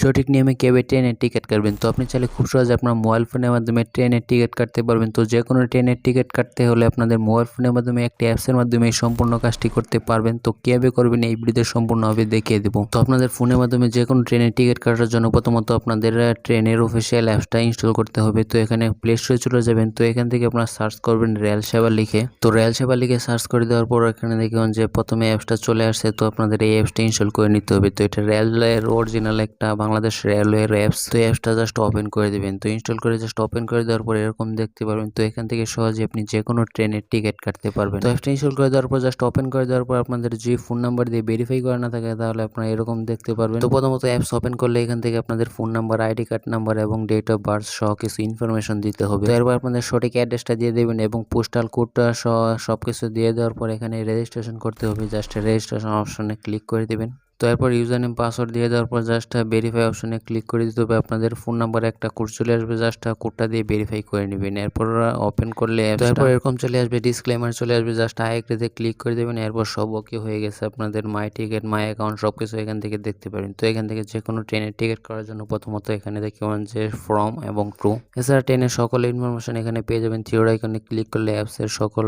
সঠিক নিয়মে কীভাবে ট্রেনের টিকিট কাটবেন? তো আপনি চাইলে খুব সহজে আপনার মোবাইল ফোনের মাধ্যমে ট্রেনের টিকিট কাটতে পারবেন। তো যে কোনো ট্রেনের টিকিট কাটতে হলে আপনাদের মোবাইল ফোনের মাধ্যমে একটি অ্যাপসের মাধ্যমে এই সম্পূর্ণ কাজটি করতে পারবেন। তো কীভাবে করবেন এই ভিডিওতে সম্পূর্ণভাবে দেখিয়ে দেবো। তো আপনাদের ফোনের মাধ্যমে যে কোনো ট্রেনের টিকিট কাটার জন্য প্রথমত আপনাদের ট্রেনের অফিসিয়াল অ্যাপসটা ইনস্টল করতে হবে। তো এখানে প্লে স্টোরে চলে যাবেন। তো এখান থেকে আপনারা সার্চ করবেন রেল সেবা লিখে। তো রেল সেবা লিখে সার্চ করে দেওয়ার পর এখানে দেখবেন যে প্রথমে অ্যাপসটা চলে আসছে। তো আপনাদের এই অ্যাপসটা ইনস্টল করে নিতে হবে। তো এটা রেলের অরিজিনাল একটা বাংলাদেশ রেলওয়ের অ্যাপস তো অ্যাপসটা জাস্ট ওপেন করে দেবেন। তো ইনস্টল করে জাস্ট ওপেন করে দেওয়ার পর এরকম দেখতে পারবেন। তো এখান থেকে সহজে আপনি যে কোনো ট্রেনের টিকিট কাটতে পারবেন। তো অ্যাপসটা ইনস্টল করে দেওয়ার পর জাস্ট ওপেন করে দেওয়ার পর আপনাদের যে ফোন নাম্বার দিয়ে ভেরিফাই করা না থাকে, তাহলে আপনারা এরকম দেখতে পারবেন। তো প্রথমত অ্যাপস ওপেন করলে এখান থেকে আপনাদের phone number ID card number এবং ডেট অফ বার্থ সহ কিছু ইনফরমেশন দিতে হবে। এরপর আপনাদের সঠিক অ্যাড্রেসটা দিয়ে দেবেন এবং পোস্টাল কোডটা সহ সব কিছু দিয়ে দেওয়ার পর এখানে রেজিস্ট্রেশন করতে হবে। জাস্ট রেজিস্ট্রেশন অপশনে ক্লিক করে দেবেন। তো এরপর ইউজার নেম পাসওয়ার্ড দিয়ে দেওয়ার পর জাস্ট ভেরিফাই অপশনে ক্লিক করে দিতে হবে। আপনাদের ফোন নাম্বারে একটা কোড চলে আসবে জাস্ট কোডটা দিয়ে ভেরিফাই করে নেবেন। এরপর ওপেন করলে এরপর এরকম চলে আসবে ডিসক্লেমার চলে আসবে জাস্ট আই এগ্রিতে ক্লিক করে দেবেন এরপর সব ওকে হয়ে গেছে। আপনাদের মাই টিকিট মাই অ্যাকাউন্ট সব কিছু এখান থেকে দেখতে পারেন তো এখান থেকে যে কোনো ট্রেনের টিকিট করার জন্য প্রথমত এখানে দেখবেন যে ফর্ম এবং ট্রু এছাড়া ট্রেনের সকল ইনফরমেশন এখানে পেয়ে যাবেন। থিওর আইকনে ক্লিক করলে অ্যাপসের সকল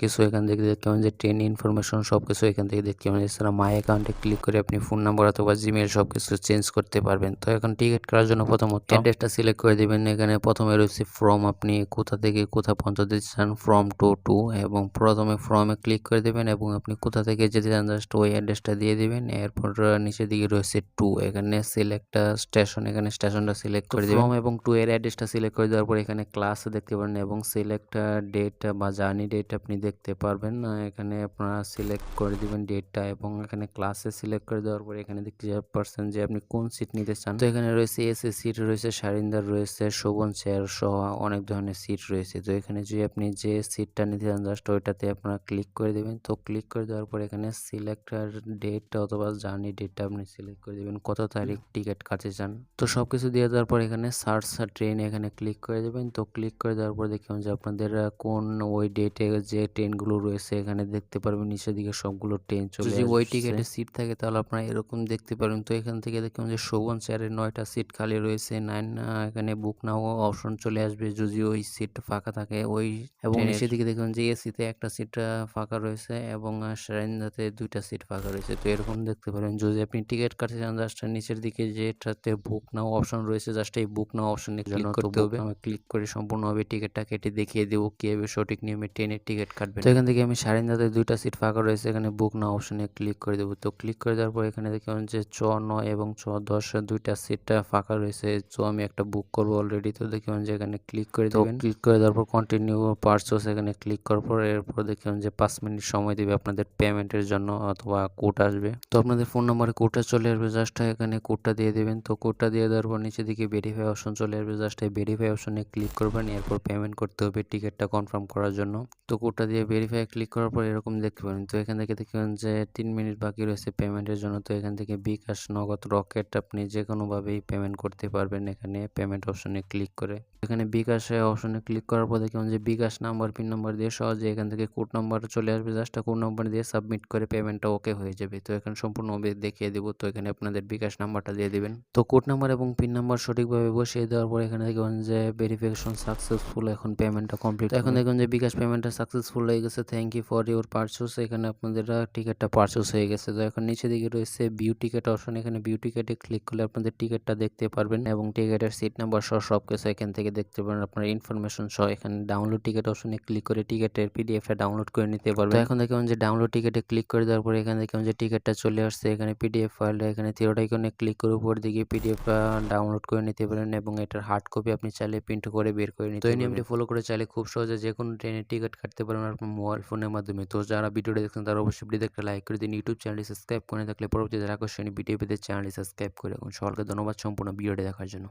কিছু এখান থেকে দেখতে পাবেন। যে ট্রেন ইনফরমেশন সব কিছু এখান থেকে দেখতে পাবেন। এছাড়া মাই অ্যাকাউন্টে ক্লিক করে আপনি ফোন নাম্বার অথবা জিমেল সব কিছু চেঞ্জ করতে পারবেন। তো এখন টিকিট করার জন্য প্রথমত অ্যাড্রেসটা সিলেক্ট করে দেবেন। এখানে প্রথমে রয়েছে ফ্রম আপনি কোথা থেকে কোথা পর্যন্ত যেতে চান ফ্রম টু টু এবং প্রথমে ফ্রমে ক্লিক করে দেবেন এবং আপনি কোথা থেকে যেতে চান জাস্ট ওই অ্যাড্রেসটা দিয়ে দেবেন। এরপর নিচের দিকে রয়েছে টু এখানে সিলেক্ট স্টেশন এখানে স্টেশনটা সিলেক্ট করে দেবেন। এবং টু এর অ্যাড্রেসটা সিলেক্ট করে দেওয়ার পর এখানে ক্লাস দেখতে পারেন এবং সিলেক্ট ডেট বা জার্নি ডেট আপনি দেখতে পারবেন। এখানে আপনারা সিলেক্ট করে দিবেন ডেটটা এবং এখানে ক্লাসে সিলেক্ট করে দেওয়ার পরে এখানে দেখতে পারছেন যে আপনি কোন সিট নিতে চান। তো এখানে রয়েছে এসি সিট রয়েছে সারিন্দার রয়েছে শোভন চেয়ার সহ অনেক ধরনের সিট রয়েছে। তো এখানে যদি আপনি যে সিটটা নিতে চান জাস্ট ওইটাতে আপনারা ক্লিক করে দেবেন। তো ক্লিক করে দেওয়ার পর এখানে সিলেক্টার ডেট অথবা জার্নি ডেটটা আপনি সিলেক্ট করে দেবেন। কত তারিখ টিকিট কাটতে চান। তো সব কিছু দিয়ে দেওয়ার পর এখানে সার্চ ট্রেন এখানে ক্লিক করে দেবেন। তো ক্লিক করে দেওয়ার পর দেখুন যে আপনাদের কোন ওই ডেটে যে ট্রেনগুলো রয়েছে এখানে দেখতে পারবেন। নিচের দিকে সবগুলো ট্রেন চলে যদি ওই টিকিটে সিট থাকে তাহলে আপনারা এরকম দেখতে পারবেন তো এখান থেকে দেখুন যে শোভন চেয়ারের নয়টা সিট খালি রয়েছে নাইন এখানে বুক নাও অপশন চলে আসবে যদি ওই সিট ফাঁকা থাকে ওই এবং নিচের দিকে দেখুন যে এসিতে একটা সিট ফাঁকা রয়েছে এবং সেরেন্দাতে দুইটা সিট ফাঁকা রয়েছে। তো এরকম দেখতে পারেন। যদি আপনি টিকিট কাটতে চান জাস্ট নিচের দিকে যেটাতে বুক নাও অপশন রয়েছে জাস্ট এই বুক নাও অপশনে ক্লিক করতে হবে। আমি ক্লিক করে সম্পূর্ণভাবে টিকিটটা কেটে দেখিয়ে দেবো কীভাবে সঠিক নিয়মে ট্রেনের টিকিট কাটবেন। তো এখান থেকে আমি সারেন্দাতে দুইটা সিট ফাঁকা রয়েছে এখানে বুক নাও অপশনে ক্লিক করে দেবো। তো ক্লিক করে দেওয়ার পর এখানে দেখুন যে চ নয় এবং ছ দশ দুইটা সিটটা ফাঁকা রয়েছে। তো আমি একটা বুক করব অলরেডি তো দেখুন যে এখানে ক্লিক করে দেবেন। ক্লিক করে দেওয়ার পর কন্টিনিউ পার্সোস এখানে ক্লিক করার পর এরপর দেখুন যে পাঁচ মিনিট সময় দেবে আপনাদের পেমেন্টের জন্য অথবা কোড আসবে। তো আপনাদের ফোন নাম্বারে কোডটা চলে আসবে। জাস্ট এখানে কোডটা দিয়ে দেবেন। তো কোডটা দিয়ে দেওয়ার পর নিচে দিকে ভেরিফাই অপশন চলে আসবে। জাস্ট এই ভেরিফাই অপশনে ক্লিক করবেন এরপর পেমেন্ট করতে হবে টিকিটটা কনফার্ম করার জন্য। তো কোডটা দিয়ে ভেরিফাই ক্লিক করার পর এরকম দেখতে পাবেন তো এখান থেকে দেখবেন যে তিন মিনিট বাকি রয়েছে পেমেন্টের জন্য। তো এখান থেকে বিকাশ, নগদ, রকেট আপনি যে কোনোভাবেই পেমেন্ট করতে পারবেন এখানে পেমেন্ট অপশনে ক্লিক করে। এখানে বিকাশে অপশনে ক্লিক করার পর দেখুন যে বিকাশ নাম্বার পিন নাম্বার দিয়ে সহজে এখান থেকে কোড নাম্বার চলে আসবে। জাস্ট কোড নাম্বার দিয়ে সাবমিট করে পেমেন্টটা ওকে হয়ে যাবে। তো এখানে সম্পূর্ণ দেখিয়ে দেবো। তো এখানে আপনাদের বিকাশ নাম্বারটা দিয়ে দিবেন। তো কোড নাম্বার এবং পিন নাম্বার সঠিকভাবে বসিয়ে দেওয়ার পর এখানে দেখবেন যে ভেরিফিকেশন সাকসেসফুল এখন পেমেন্টটা কমপ্লিট এখন দেখুন যে বিকাশ পেমেন্টটা সাকসেসফুল হয়ে গেছে। Thank you for your purchase এখানে আপনাদের টিকিটটা পার্চেস হয়ে গেছে। তো এখন নিচে দিকে রয়েছে বিউ টিকিট অপশন এখানে বিউ টিকিটে ক্লিক করলে আপনাদের টিকিটটা দেখতে পারবেন এবং টিকিটের সিট নাম্বার সহ সব কিছু এখান থেকে দেখতে পারেন। আপনার ইনফরমেশন সহ এখানে ডাউনলোড টিকিট অপশনে ক্লিক করে টিকিটের পিডিএফটা ডাউনলোড করে নিতে পারবেন। এখন দেখুন যে ডাউনলোড টিকিটে ক্লিক করে দেওয়ার পরে এখানে দেখুন যে টিকিটটা চলে আসছে। এখানে পিডিএফ ফাইলটা এখানে থিওটা আইকনে ক্লিক করে উপর দিকে পিডিএফটা ডাউনলোড করে নিতে পারেন এবং এটার হার্ড কপি আপনি চাইলে প্রিন্ট করে বের করে নিতে তো এই নিয়মটি ফলো করে চাইলে খুব সহজে যে কোনো ট্রেনের টিকিট কাটতে পারেন আপনার মোবাইল ফোনের মাধ্যমে। তো যারা ভিডিওটা দেখছেন তারা অবশ্যই ভিডিও একটা লাইক করে দিন। ইউটিউব চ্যানেলটি সাবস্ক্রাইব করে থাকলে পরবর্তীতে আকর্ষণীয় ভিডিও পেতে চ্যানেলটি সাবস্ক্রাইব করে এবং সকলকে ধন্যবাদ। সম্পূর্ণ ভিডিওটি দেখার জন্য।